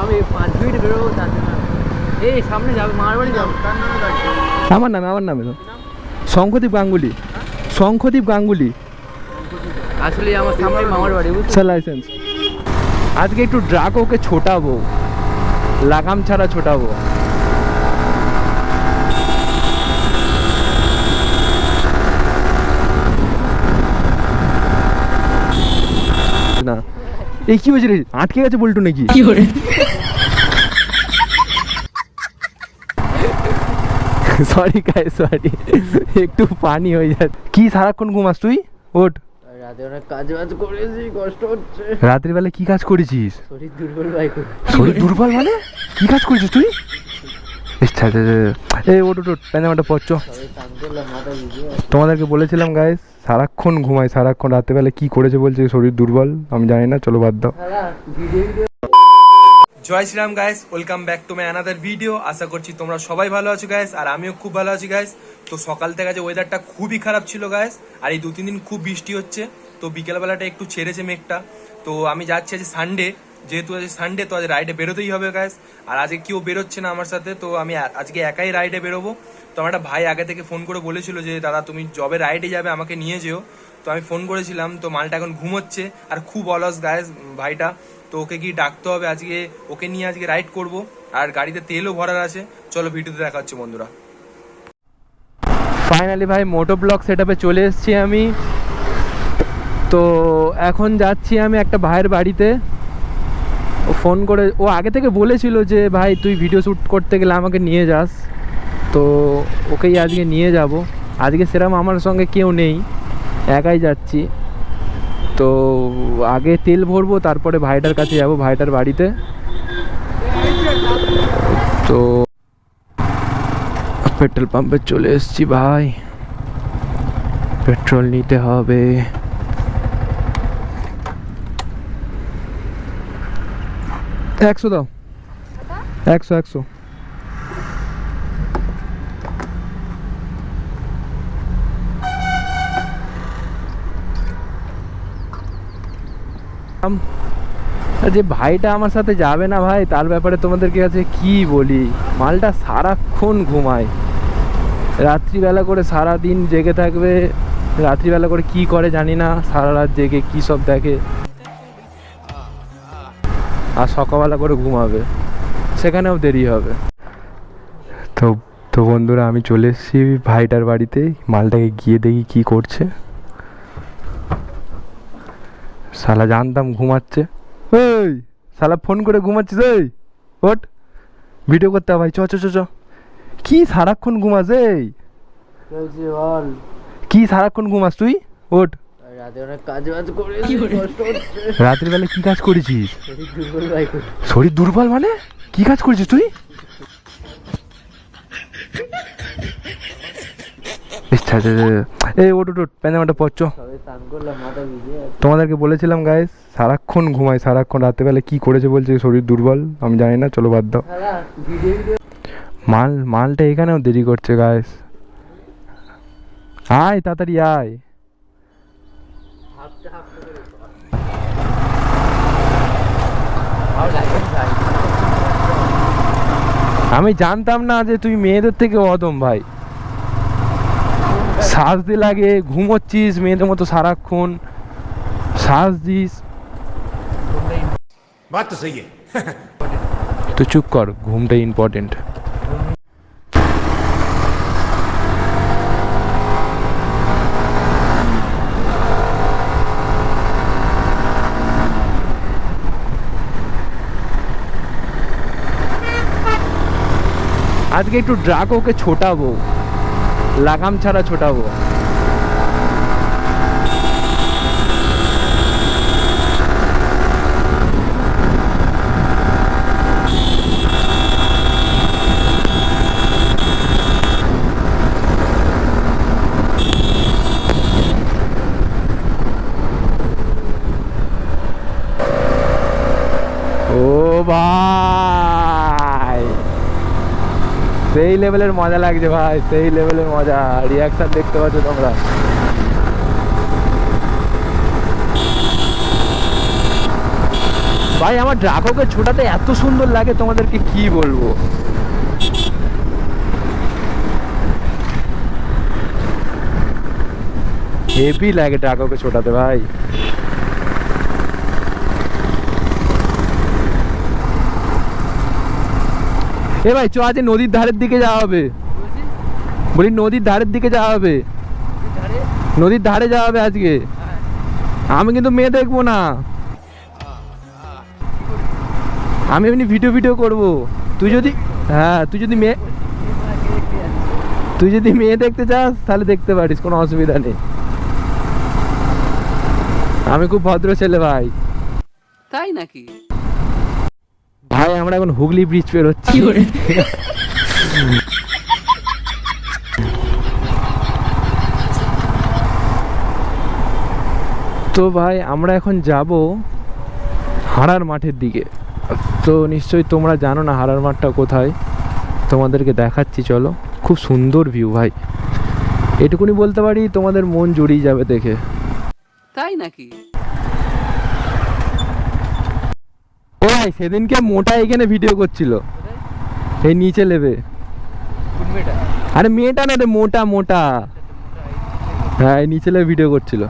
আমি পাঁচ মিনিট বেরোবো তার জন্য এই সামনে যাবে মারবাড়ি যাব। আমার নামে আমার নামে তো শঙ্খদীপ গাঙ্গুলি। শঙ্খদীপ গাঙ্গুলি। আসলে আমার সামনে মামার বাড়ি বুঝছ লাইসেন্স আজকে একটু ড্রাগ ওকে ছোটাবো। লাগাম ছাড়া ছোটাবো। না। এই কি হয়েছে রে? আটকে গেছে বলটু নাকি? সরি গাই সরি একটু পানি হয়ে যায় কি সারাক্ষণ ঘুমাস তুই? ওঠ। রাতে অনেক কাজ বাজ করেছি কষ্ট হচ্ছে। রাত্রিবেলা কি কাজ করেছিস? শরীর দুর্বল ভাই শরীর দুর্বল মানে? কি কাজ করেছিস তুই? এই ওট প্যাজামাটা পরছ তোমাদেরকে বলেছিলাম গাইস সারাক্ষণ ঘুমাই সারাক্ষণ রাত্রেবেলা কি করেছে বলছে শরীর দুর্বল আমি জানি না চলো বাদ দাও। জয় Shriram guys welcome back to my another video আশা করছি তোমরা সবাই ভালো আছো গাইস আর আমিও খুব ভালো আছি গাইস তো সকাল থেকে যে ওয়েদারটা খুবই খারাপ ছিল গাইস আর এই দু তিন দিন খুব বৃষ্টি হচ্ছে। তো বিকেলবেলাটা একটু ছেড়েছে মেঘটা। তো আমি যাচ্ছি আজ সানডে যেহেতু আজ সানডে তো আজ রাইডে বেরোতেই হবে গাইস আর আজকে কেউ বেরোচ্ছে না আমার সাথে, তো আমি আজকে একাই রাইডে বেরোবো। তো আমার একটা ভাই আগে থেকে ফোন করে বলেছিল যে, দাদা, তুমি জবে রাইডে যাবে, আমাকে নিয়ে যেও। তো আমি ফোন করেছিলাম, তো মালটা এখন ঘুমোচ্ছে। আর খুব অলস গায়েস ভাইটা। তো ওকে গিয়ে ডাকতে হবে আজকে, ওকে নিয়ে আজকে রাইড করব। আর গাড়িতে তেলও ভরার আছে। চলো ভিডিওতে দেখা হচ্ছে বন্ধুরা। ফাইনালি ভাই মোটো ব্লক সেট চলে এসেছি আমি। তো এখন যাচ্ছি আমি একটা ভাইয়ের বাড়িতে। ও ফোন করে, ও আগে থেকে বলেছিল যে, ভাই, তুই ভিডিও শ্যুট করতে গেলে আমাকে নিয়ে যাস। তো ওকেই আজকে নিয়ে যাব। আজকে সেরকম আমার সঙ্গে কেউ নেই। একাই যাচ্ছি। তো আগে তেল ভরবো তারপরে ভাইটার কাছে যাব ভাইটার বাড়িতে। তো পেট্রোল পাম্পে চলে এসেছি ভাই। পেট্রোল নিতে হবে। একশো দাও। একশো একশো। যে ভাইটা আমার সাথে যাবে না ভাই, তার ব্যাপারে তোমাদের কাছে কি বলি? মালটা সারাক্ষণ ঘুমায়। রাত্রিবেলা করে সারা দিন জেগে থাকবে, রাত্রিবেলা করে কি করে জানি না, সারা রাত জেগে কি সব দেখে। আর সকালবেলা করে ঘুমাবে, সেখানেও দেরি হবে। তো তো বন্ধুরা, আমি চলে এসেছি ভাইটার বাড়িতে, মালটাকে গিয়ে দেখি কি করছে। শালা জানতাম ঘুমাচ্ছে। ওই শালা ফোন করে ঘুমাচ্ছিস ওই ওট ভিডিও করতে হবে ভাই চ চ চ চ। কি সারাক্ষণ ঘুমাস এই? বল। কি সারাক্ষণ ঘুমাস তুই? ওট রাতে অনেক কাজ বাজ করেছি কষ্ট হচ্ছে। রাত্রিবেলা কি কাজ করেছিস? শরীর দুর্বল মানে? কি কাজ করেছিস তুই? এই ওট ওট ওট প্যাজামাটা পরছ তোমাদেরকে বলেছিলাম গাইস সারাক্ষণ ঘুমাই সারাক্ষণ রাত্রেবেলা কি করেছে বলছে শরীর দুর্বল আমি জানি না চলো বাদ দাও। মাল মালটা এখানেও দেরি করছে গাইস আয় তাড়াতাড়ি আয়। আমি জানতাম না যে তুই মেয়েদের থেকে অদম ভাই। শ্বাস সাজতে লাগে ঘুমোচ্ছিস মেয়েদের মতো সারাক্ষণ। শ্বাস দিস। তো চুপ কর ঘুমটা ইম্পর্টেন্ট আজকে একটু ড্রাগোকে ছোটাবো। লাগাম ছাড়া ছোটাবো ও ভাই সেই লেভেলের মজা লাগছে ভাই, সেই লেভেলের মজা। রিয়াকশন দেখতে পাচ্ছ তোমরা। ভাই, আমার ড্রাগকে ছোটাতে এত সুন্দর লাগে, তোমাদেরকে কি বলব? হেভি লাগে ড্রাগকে ছোটাতে ভাই। এ ভাই চ আজ নদীর ধারের দিকে যাওয়া হবে। বলি নদীর ধারের দিকে যাওয়া হবে। নদীর ধারে? যাওয়া হবে আজকে। হ্যাঁ। আমি কিন্তু মেয়ে দেখব না। আমি এমনি ভিডিও ভিডিও করব। তুই যদি হ্যাঁ তুই যদি মেয়ে তুই যদি মেয়ে দেখতে চাস তাহলে দেখতে পারিস কোনো অসুবিধা নেই। আমি খুব ভদ্র ছেলে ভাই। তাই নাকি? ভাই আমরা এখন হুগলি ব্রিজ পেরোচ্ছি তো ভাই আমরা এখন যাব হাড়ার মাঠের দিকে। তো নিশ্চয়ই তোমরা জানো না হাড়ার মাঠটা কোথায়। তোমাদেরকে দেখাচ্ছি চলো। খুব সুন্দর ভিউ ভাই। এটুকুনি বলতে পারি তোমাদের মন জুড়িয়ে যাবে দেখে। তাই নাকি ও ভাই সেদিনকে মোটা এখানে ভিডিও করছিল। এই নিচে মেয়েটা? আরে মেয়েটা না রে মোটা মোটা। হ্যাঁ এই নিচে লেবে ভিডিও করছিল।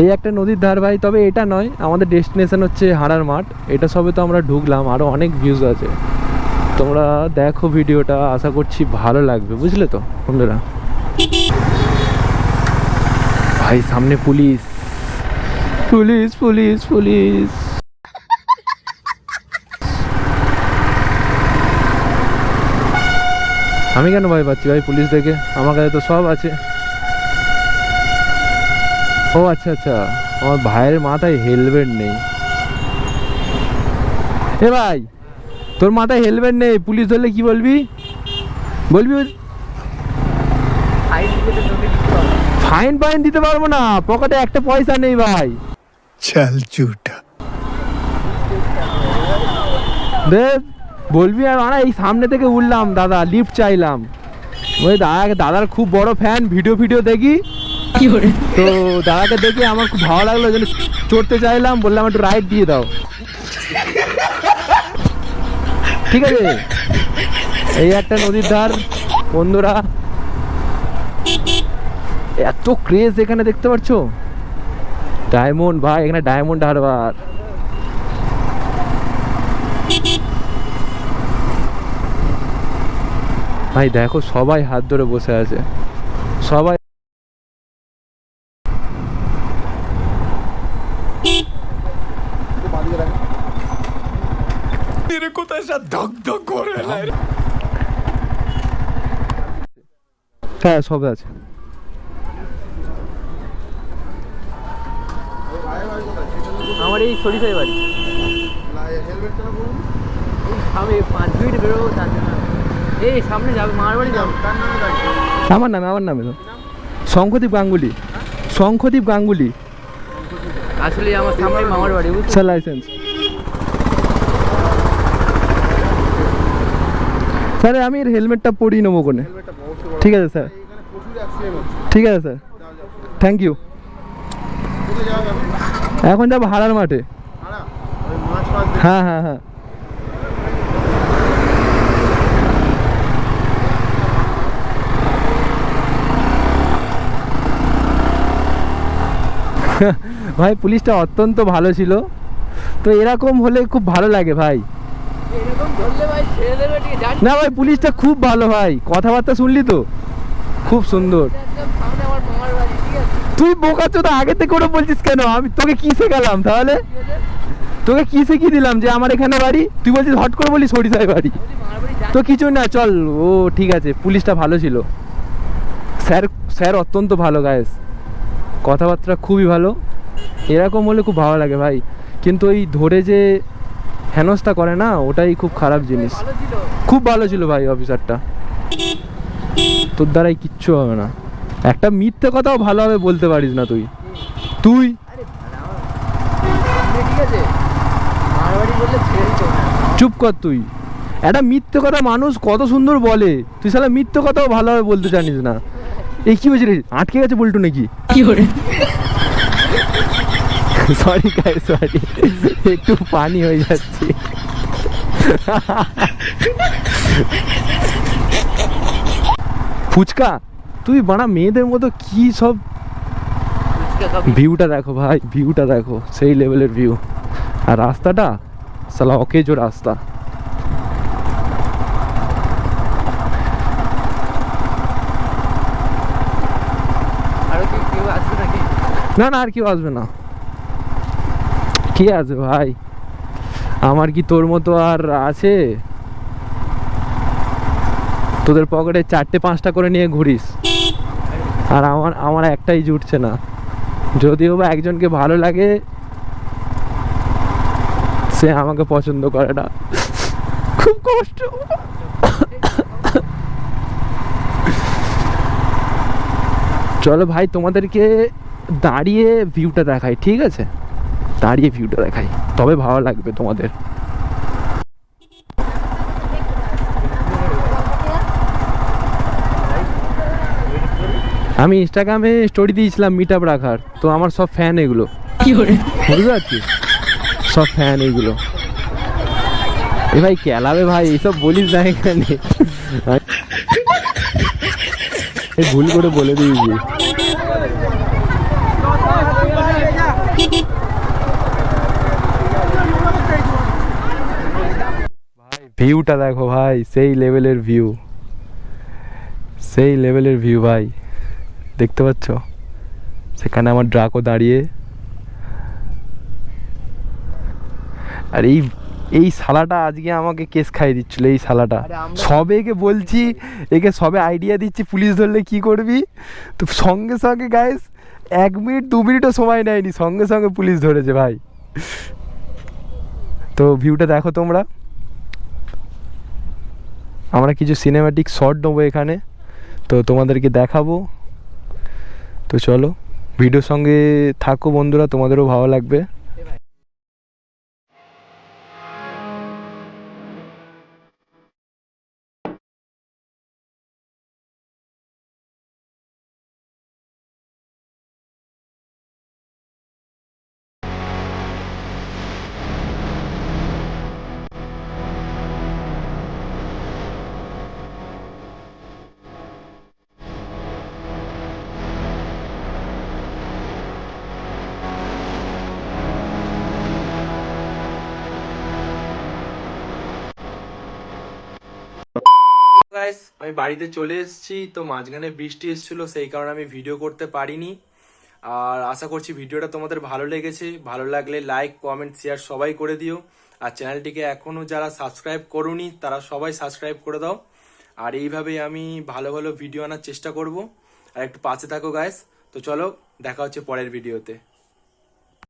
এই একটা নদীর ধার ভাই তবে এটা নয় আমাদের ডেস্টিনেশন হচ্ছে হাড়ার মাঠ। এটা সবে তো আমরা ঢুকলাম আরও অনেক ভিউজ আছে। তোমরা দেখো ভিডিওটা আশা করছি ভালো লাগবে বুঝলে তো বন্ধুরা? ভাই সামনে পুলিশ। Police police police. আমি কেন ভয় পাচ্ছি ভাই পুলিশ দেখে? আমার কাছে তো সব আছে। ও আচ্ছা আচ্ছা। আমার ভাইয়ের মাথায় হেলমেট নেই। এ ভাই তোর মাথায় হেলমেট নেই? পুলিশ ধরলে কি বলবি? বলবি ফাইন ফাইন দিতে পারব না। পকেটে একটা পয়সা নেই ভাই। চাল চুটা। দেখ বলবি আর মানে এই সামনে থেকে উঠলাম দাদা লিফট চাইলাম। ওই দাদা দাদার খুব বড় ফ্যান ভিডিও ভিডিও দেখি। তো দাদাকে দেখে আমার খুব ভালো লাগল যেন চড়তে চাইলাম বললাম একটু রাইড দিয়ে দাও। ঠিক আছে? এই একটা নদীর ধার বন্ধুরা। এত ক্রেজ এখানে দেখতে পাচ্ছ? ডায়মন্ড ভাই এখানে ডায়মন্ড হারবার ভাই দেখো সবাই হাত ধরে বসে আছে। সবাই হ্যাঁ সব আছে। আমার এই শরীফের বাড়ি। আমি পাঁচ মিনিট বেরোবো তার জন্য এই সামনে যাবে মার বাড়ি যাব। আমার নামে আমার নামে তো। শঙ্খদীপ গাঙ্গুলি। শঙ্খদীপ গাঙ্গুলি। আসলে আমার সামনে মামার বাড়ি স্যার লাইসেন্স স্যার আমি এর হেলমেটটা পরিয়ে নেব কোনে ঠিক আছে স্যার। ঠিক আছে স্যার। থ্যাংক ইউ এখন যাব হারার মাঠে। হ্যাঁ হ্যাঁ হ্যাঁ। ভাই পুলিশটা অত্যন্ত ভালো ছিল। তো এরকম হলে খুব ভালো লাগে ভাই। না ভাই পুলিশটা খুব ভালো ভাই। কথাবার্তা শুনলি তো? খুব সুন্দর। তুই বোকা তো আগে থেকে করে বলছিস কেন? আমি তোকে কি শেখালাম তাহলে? তোকে কি শিখিয়ে দিলাম যে আমার এখানে বাড়ি? তুই বলছিস হট করে বলি সরিষায় বাড়ি। তো কিছু না চল। ও ঠিক আছে পুলিশটা ভালো ছিল। স্যার স্যার অত্যন্ত ভালো গায়েস কথাবার্তা খুবই ভালো। এরকম হলে খুব ভালো লাগে ভাই। কিন্তু ওই ধরে যে হেনস্থা করে না, ওটাই খুব খারাপ জিনিস। খুব ভালো ছিল ভাই অফিসারটা। তোর দ্বারাই কিচ্ছু হবে না। একটা মিথ্যে কথাও ভালোভাবে বলতে পারিস না তুই। তুই? চুপ কর তুই। একটা মিথ্যে কথা মানুষ কত সুন্দর বলে। তুই সালা মিথ্যে কথাও ভালোভাবে বলতে জানিস না। এই কি হয়েছে রে? আটকে গেছে বলটু নাকি? সরি গাই সরি একটু পানি হয়ে যাচ্ছে। ফুচকা তুই বানা মেয়েদের মতো কি সব ভিউটা দেখো ভাই ভিউটা দেখো সেই লেভেলের ভিউ আর রাস্তাটা সালা অকেজো রাস্তা আরও কি কেউ আসবে নাকি না না, আর কেউ আসবে না। কে আছে ভাই? আমার কি তোর মতো আর আছে? তোদের পকেটে চারটে, পাঁচটা করে নিয়ে ঘুরিস। আর আমার আমার একটাই জুটছে না। যদিও বা একজনকে ভালো লাগে, সে আমাকে পছন্দ করে না। খুব কষ্ট। চলো ভাই, তোমাদেরকে দাঁড়িয়ে ভিউটা দেখাই ঠিক আছে? দাঁড়িয়ে ভিউটা দেখাই তবে ভালো লাগবে তোমাদের। আমি ইনস্টাগ্রামে স্টোরি দিয়েছিলাম মিট আপ রাখার তো আমার সব ফ্যান এগুলো। বুঝতে পারছিস সব ফ্যান এগুলো। এ ভাই কেলাবে ভাই এইসব বলিস না এখানে। ভুল করে বলে দিয়েছি ভাই ভিউটা দেখো ভাই সেই লেভেলের ভিউ সেই লেভেলের ভিউ ভাই। দেখতে পাচ্ছ? সেখানে আমার ড্রাকও দাঁড়িয়ে। আর এই এই শালাটা আজকে আমাকে কেস খাইয়ে দিচ্ছিল এই শালাটা। সবে একে বলছি একে সবে আইডিয়া দিচ্ছি পুলিশ ধরলে কি করবি? তো সঙ্গে সঙ্গে গাইস এক মিনিট দু মিনিটও সময় নেয়নি সঙ্গে সঙ্গে পুলিশ ধরেছে ভাই। তো ভিউটা দেখো তোমরা। আমরা কিছু সিনেমাটিক শট নেব এখানে। তো তোমাদেরকে দেখাবো। তো চলো ভিডিওর সঙ্গে থাকো বন্ধুরা, তোমাদেরও ভালো লাগবে। গাইস আমি বাড়িতে চলে এসেছি, তো মাঝখানে বৃষ্টি এসেছিল, সেই কারণে আমি ভিডিও করতে পারিনি। আর আশা করছি ভিডিওটা তোমাদের ভালো লেগেছে। ভালো লাগলে লাইক কমেন্ট শেয়ার সবাই করে দিও। আর চ্যানেলটিকে এখনও যারা সাবস্ক্রাইব করোনি, তারা সবাই সাবস্ক্রাইব করে দাও। আর এইভাবেই আমি ভালো ভালো ভিডিও আনার চেষ্টা করব। আর একটু পাশে থাকো গাইস তো চলো, দেখা হচ্ছে পরের ভিডিওতে